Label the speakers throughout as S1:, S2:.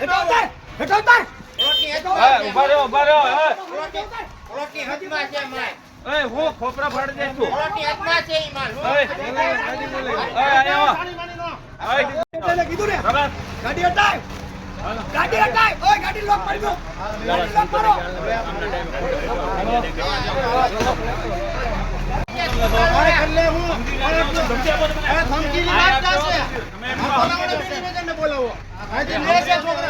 S1: હેઠો ઉતાર હેઠો ઉતાર
S2: પ્લોટની
S3: એ,
S2: હદમાં
S3: ઊભા રહ્યો ઊભા રહ્યો એ.
S2: પ્લોટની પ્લોટની હદમાં છે માલ
S3: એ, હું ખોપરા ફાડી દઈશ તું.
S2: પ્લોટની હદમાં છે ઈ માલ
S3: આવો. એ,
S1: એટલે કીધું ને ગાડી હટાય ગાડી હટાય ઓય ગાડી લોક કરી દો ગાડી લોક કરો
S2: ધમકીની વાત છે
S3: તમે એમ કહો.
S2: પ્લોટની છે
S3: હાલો,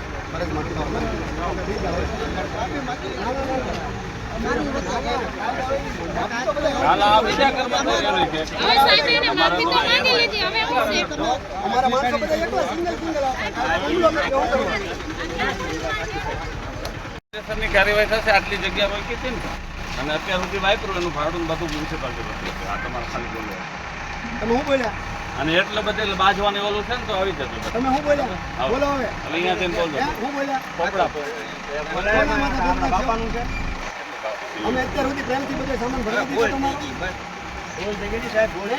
S1: કે
S4: હું
S3: કાર્યવાહી થશે, આટલી જગ્યા રોકી હતી ને અને અત્યાર સુધી વાપરું એનું ભાડું બધું મ્યુનિસિપાલિટી આ તમારા ખાલી બોલ્યા
S1: તમે શું બોલ્યા?
S3: અને એટલે બધે બાજવાની ઓલું છે ને તો આવી જતું
S1: તમે શું બોલ્યા? બોલો હવે.
S3: અહીંયા થઈને બોલજો
S1: હે? શું બોલ્યા?
S3: પોપડા
S1: કોના બાપાનું છે? નાખ્યો? અમે અત્યાર સુધી પ્રેમથી બધો સામાન ભરાવી દીધો તમારો? નહીં,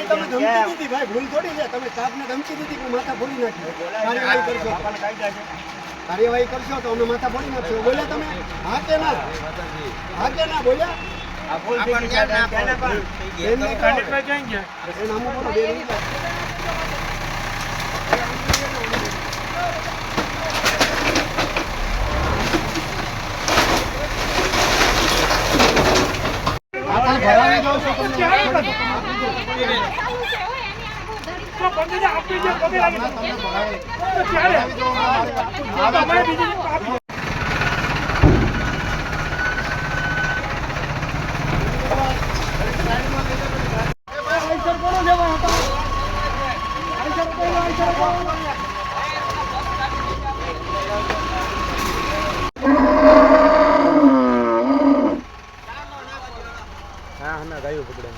S1: તમે ધમકી દીધી ભાઈ ભૂલ થોડી છે. તમે સ્ટાફને ધમકી દીધી કે માથા ફોડી નાખી. કાર્યવાહી કરશો કાર્યવાહી કરશો તો અમે માથા ફોડી નાખશો. બોલ્યા તમે? હા કે ના. હા કે ના બોલ્યા?
S2: ના
S1: બોલો, કહો.
S4: બીજી
S1: Thank you. પકડે